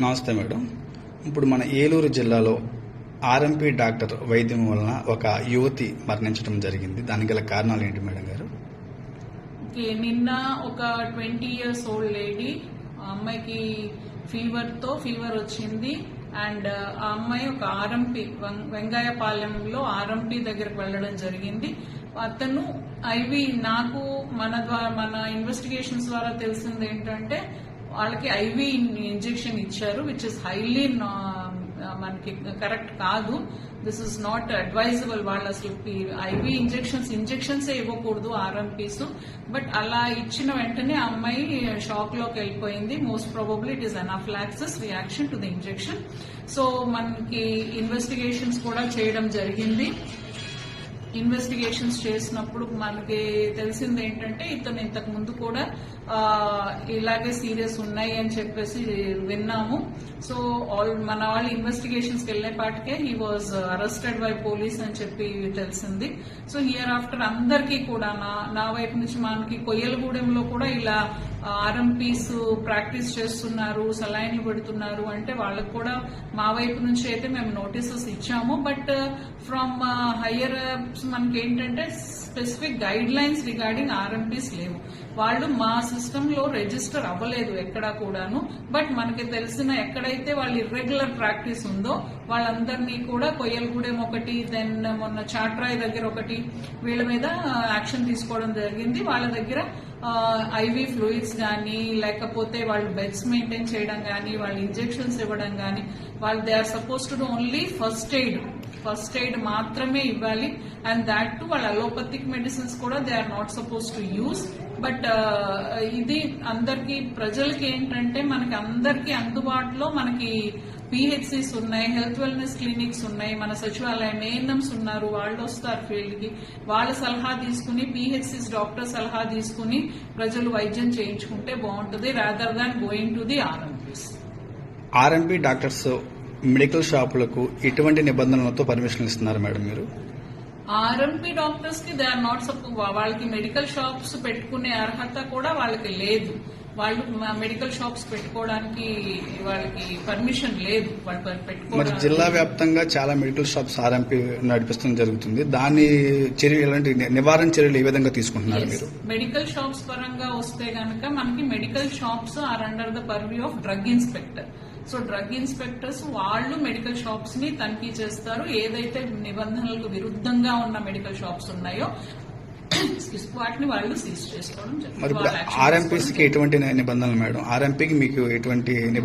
నమస్తే మేడం. ఇప్పుడు మన ఏలూరు జిల్లాలో ఆర్ఎంపీ డాక్టర్ వైద్యం వలన ఒక యువతి మరణించడం జరిగింది. దానికి గల కారణాలు ఏంటి మేడం గారు? ఓకే నిన్న ఒక ట్వంటీ ఇయర్స్ ఓల్డ్ లేడీ ఆ అమ్మాయికి ఫీవర్తో ఫీవర్ వచ్చింది. అండ్ ఆ అమ్మాయి ఒక ఆర్ఎంపి వెంగాయపాలెంలో ఆర్ఎంపి దగ్గరకు వెళ్ళడం జరిగింది. అతను ఐవి నాకు మన ద్వారా మన ఇన్వెస్టిగేషన్స్ ద్వారా తెలిసింది ఏంటంటే వాళ్ళకి ఐవి ఇంజెక్షన్ ఇచ్చారు విచ్ ఇస్ హైలీ మనకి కరెక్ట్ కాదు. దిస్ ఇస్ నాట్ అడ్వైజబుల్ వాళ్ళు అసలు ఐవి ఇంజెక్షన్స్ ఇంజెక్షన్స్ ఇవ్వకూడదు ఆర్ఎంపీస్. బట్ అలా ఇచ్చిన వెంటనే ఆ అమ్మాయి షాక్లోకి వెళ్ళిపోయింది. Most probably it is anaphylaxis reaction to the injection so మనకి ఇన్వెస్టిగేషన్స్ కూడా చేయడం జరిగింది. ఇన్వెస్టిగేషన్స్ చేసినప్పుడు మనకి తెలిసింది ఏంటంటే ఇతను ఇంతకు ముందు కూడా ఇలాగే సీరియస్ ఉన్నాయి అని చెప్పేసి విన్నాము. సో ఆల్ మన వాళ్ళు investigations వెళ్ళేపాటికే he was arrested by police అని చెప్పి తెలిసింది. సో హియర్ ఆఫ్టర్ అందరికీ కూడా నా నా వైపు నుంచి మనకి కొయ్యలగూడెంలో కూడా ఇలా ఆర్ఎంపీస్ ప్రాక్టీస్ చేస్తున్నారు సలైన్లు పెడుతున్నారు అంటే వాళ్ళకు కూడా మా వైపు నుంచి అయితే మేము నోటీసెస్ ఇచ్చాము. బట్ ఫ్రమ్ హయ్యర్ మనకి ఏంటంటే specific guidelines regarding RMPs లేవు. వాళ్ళు మా సిస్టమ్లో రిజిస్టర్ అవ్వలేదు ఎక్కడా కూడాను బట్ మనకి తెలిసిన ఎక్కడైతే వాళ్ళు ఇర్రెగ్యులర్ ప్రాక్టీస్ ఉందో వాళ్ళందరినీ కూడా కొయ్యలగూడెం ఒకటి దెన్ మొన్న చాట్రాయ్ దగ్గర ఒకటి వీళ్ళ మీద యాక్షన్ తీసుకోవడం జరిగింది. వాళ్ళ దగ్గర ఐవి ఫ్లూయిడ్స్ కానీ లేకపోతే వాళ్ళు బెడ్స్ మెయింటైన్ చేయడం కానీ వాళ్ళు ఇంజెక్షన్స్ ఇవ్వడం కానీ వాళ్ళు they are suppose to only first aid. First aid మాత్రమే ఇవ్వాలి. అండ్ దాట్ టు వాళ్ళ అలోపతిక్ మెడిసిన్స్ కూడా they are not suppose to use but ఇది అందరికి ప్రజలకి ఏంటంటే మనకి అందరికి అందుబాటులో మనకి పిహెచ్సిస్ ఉన్నాయి హెల్త్ వెల్నెస్ క్లినిక్స్ ఉన్నాయి మన సచివాలయం ఏఎన్ఎంస్ ఉన్నారు వాళ్ళు వస్తారు ఫీల్డ్కి వాళ్ళ సలహా తీసుకుని పిహెచ్సిస్ డాక్టర్ సలహా తీసుకుని ప్రజలు వైద్యం చేయించుకుంటే బాగుంటుంది rather than going to the RMPs RMP doctors medical షాపులకు ఎటువంటి నిబంధనలతో పర్మిషన్ ఇస్తున్నారు మేడం మీరు? ఆర్ఎంపీ డాక్టర్స్కి దే ఆర్ నాట్ సపో వాళ్ళకి మెడికల్ షాప్స్ పెట్టుకునే అర్హత కూడా వాళ్ళకి లేదు. వాళ్ళు మెడికల్ షాప్స్ పెట్టుకోవడానికి వాళ్ళకి పర్మిషన్ లేదు. మరి జిల్లా వ్యాప్తంగా చాలా మెడికల్ షాప్స్ ఆర్ఎంపీ నడిపిస్తడం జరుగుతుంది. దాని చర్య ఎలాంటి నివారణ చర్యలు ఏ విధంగా తీసుకుంటున్నారు మీరు? మెడికల్ షాప్స్ పరంగా వస్తే గనక మనకి medical shops are under the purview of drug inspector so drug inspectors వాళ్ళు మెడికల్ షాప్స్ని తనిఖీ చేస్తారు. ఏదైతే నిబంధనలకు విరుద్ధంగా ఉన్న మెడికల్ షాప్స్ ఉన్నాయో వాటిని వాళ్ళు సీజ్ చేసుకోవడం ఆర్ఎంపీస్కి ఎటువంటి నిబంధనలు మేడం? ఆర్ఎంపీకి మీకు ఎటువంటి నిబంధనలు